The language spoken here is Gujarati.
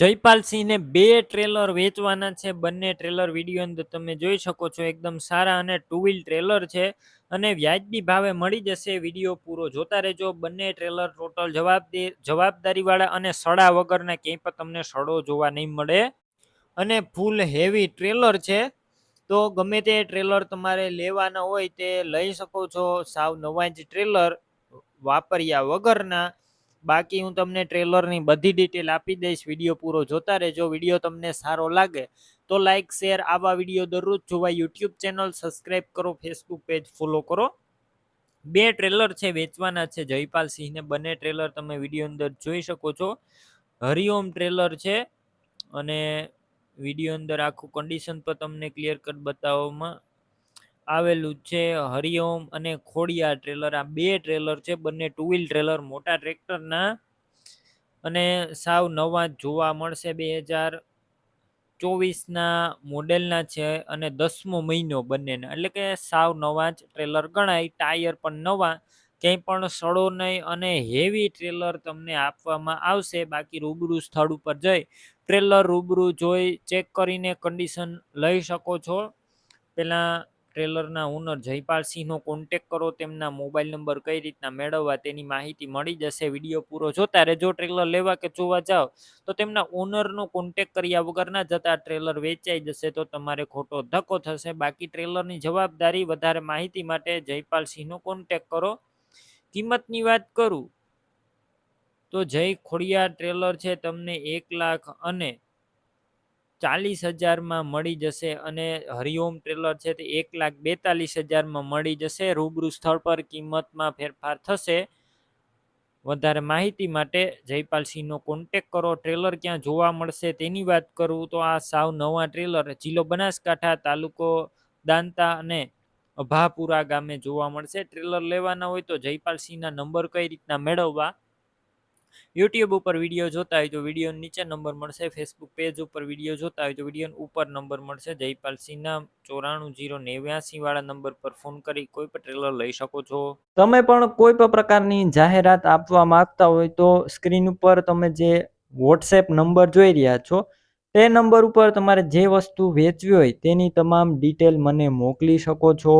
જયપાલસિંહને બે ટ્રેલર વેચવાના છે. બંને ટ્રેલર વીડિયો અંદર તમે જોઈ શકો છો. એકદમ સારા અને ટુ વ્હીલ ટ્રેલર છે અને વ્યાજબી ભાવે મળી જશે. વીડિયો પૂરો જોતા રહેજો. બંને ટ્રેલર ટોટલ જવાબદારી જવાબદારીવાળા અને સડા વગરના ક્યાંય પણ તમને સડો જોવા નહીં મળે. અને ફૂલ હેવી ટ્રેલર છે. તો ગમે તે ટ્રેલર તમારે લેવાના હોય તે લઈ શકો છો. સાવ નવા જ ટ્રેલર વાપર્યા વગરના. બાકી હું તમને ટ્રેલરની બધી ડિટેલ આપી દઈશ. વીડિયો પૂરો જોતા રહેજો. વીડિયો તમને સારો લાગે તો લાઇક શેર આવા વીડિયો દરરોજ જોવા યુટ્યુબ ચેનલ સબસ્ક્રાઈબ કરો ફેસબુક પેજ ફોલો કરો. બે ટ્રેલર છે, વેચવાના છે, જયપાલ સિંહને બંને ટ્રેલર તમે વીડિયો અંદર જોઈ શકો છો. હરિઓમ ટ્રેલર છે અને વીડિયો અંદર આખું કન્ડિશન પર તમને ક્લિયર કટ બતાવવામાં આવેલું છે હરિઓમ અને ખોડિયા ટ્રેલર આ બે ટ્રેલર છે, બંને ટુ વ્હીલ ટ્રેલર મોટા ટ્રેક્ટરના. અને સાવ નવા જોવા મળશે બે હજાર ચોવીસના મોડેલના છે અને દસમો મહિનો બંનેના. એટલે કે સાવ નવા જ ટ્રેલર ગણાય. ટાયર પણ નવા. ક્યાંય પણ સડો નહીં અને હેવી ટ્રેલર તમને આપવામાં આવશે. બાકી રૂબરૂ સ્થળ ઉપર જઈ ટ્રેલર રૂબરૂ જોઈ ચેક કરીને કન્ડિશન લઈ શકો છો. પહેલાં ટ્રેલરના ઓનર જયપાલસિંહનો કોન્ટેક કરો, તેમના મોબાઈલ નંબર કઈ રીતના મેળવવા તેની માહિતી મળી જશે, વીડિયો પૂરો જોતા રહેજો, ટ્રેલર લેવા કે જોવા જાઓ, તો તેમના ઓનરનો કોન્ટેક કર્યા વગર ના જતા ટ્રેલર વેચાઈ જશે, તો તમારે ખોટો ધક્કો થશે. બાકી ટ્રેલરની જવાબદારી વધારે માહિતી માટે જયપાલસિંહનો કોન્ટેક કરો. કિંમતની વાત કરું, તો જય ખોડિયા ટ્રેલર છે, તમને એક લાખ અને ચાલીસ હજારમાં મળી જશે અને હરિઓમ ટ્રેલર છે તે એક લાખ બેતાલીસ હજારમાં મળી જશે. રૂબરૂ સ્થળ પર કિંમતમાં ફેરફાર થશે. વધારે માહિતી માટે જયપાલસિંહનો કોન્ટેક કરો. ટ્રેલર ક્યાં જોવા મળશે તેની વાત કરું તો આ સાવ નવા ટ્રેલર જિલ્લો બનાસકાંઠા તાલુકો દાંતા અને અભાપુરા ગામે જોવા મળશે. ટ્રેલર લેવાના હોય તો જયપાલસિંહના નંબર કઈ રીતના મેળવવા યુટ્યુબ ઉપર વીડિયો જોતા હોય તો વીડિયો નીચે નંબર મળશે ફેસબુક પેજ ઉપર વીડિયો જોતા હોય તો વીડિયો ઉપર નંબર મળશે જયપાલસિંહના ચોરાણું જીરો નેવ્યાસી વાળા નંબર પર ફોન કરી કોઈ પણ ટ્રેલર લઈ શકો છો. તમે પણ કોઈ પણ પ્રકારની જાહેરાત આપવા માંગતા હોય તો સ્ક્રીન ઉપર તમે જે વોટ્સએપ નંબર જોઈ રહ્યા છો, તે નંબર ઉપર તમારે જે વસ્તુ વેચવી હોય તેની તમામ ડિટેલ મને મોકલી શકો છો.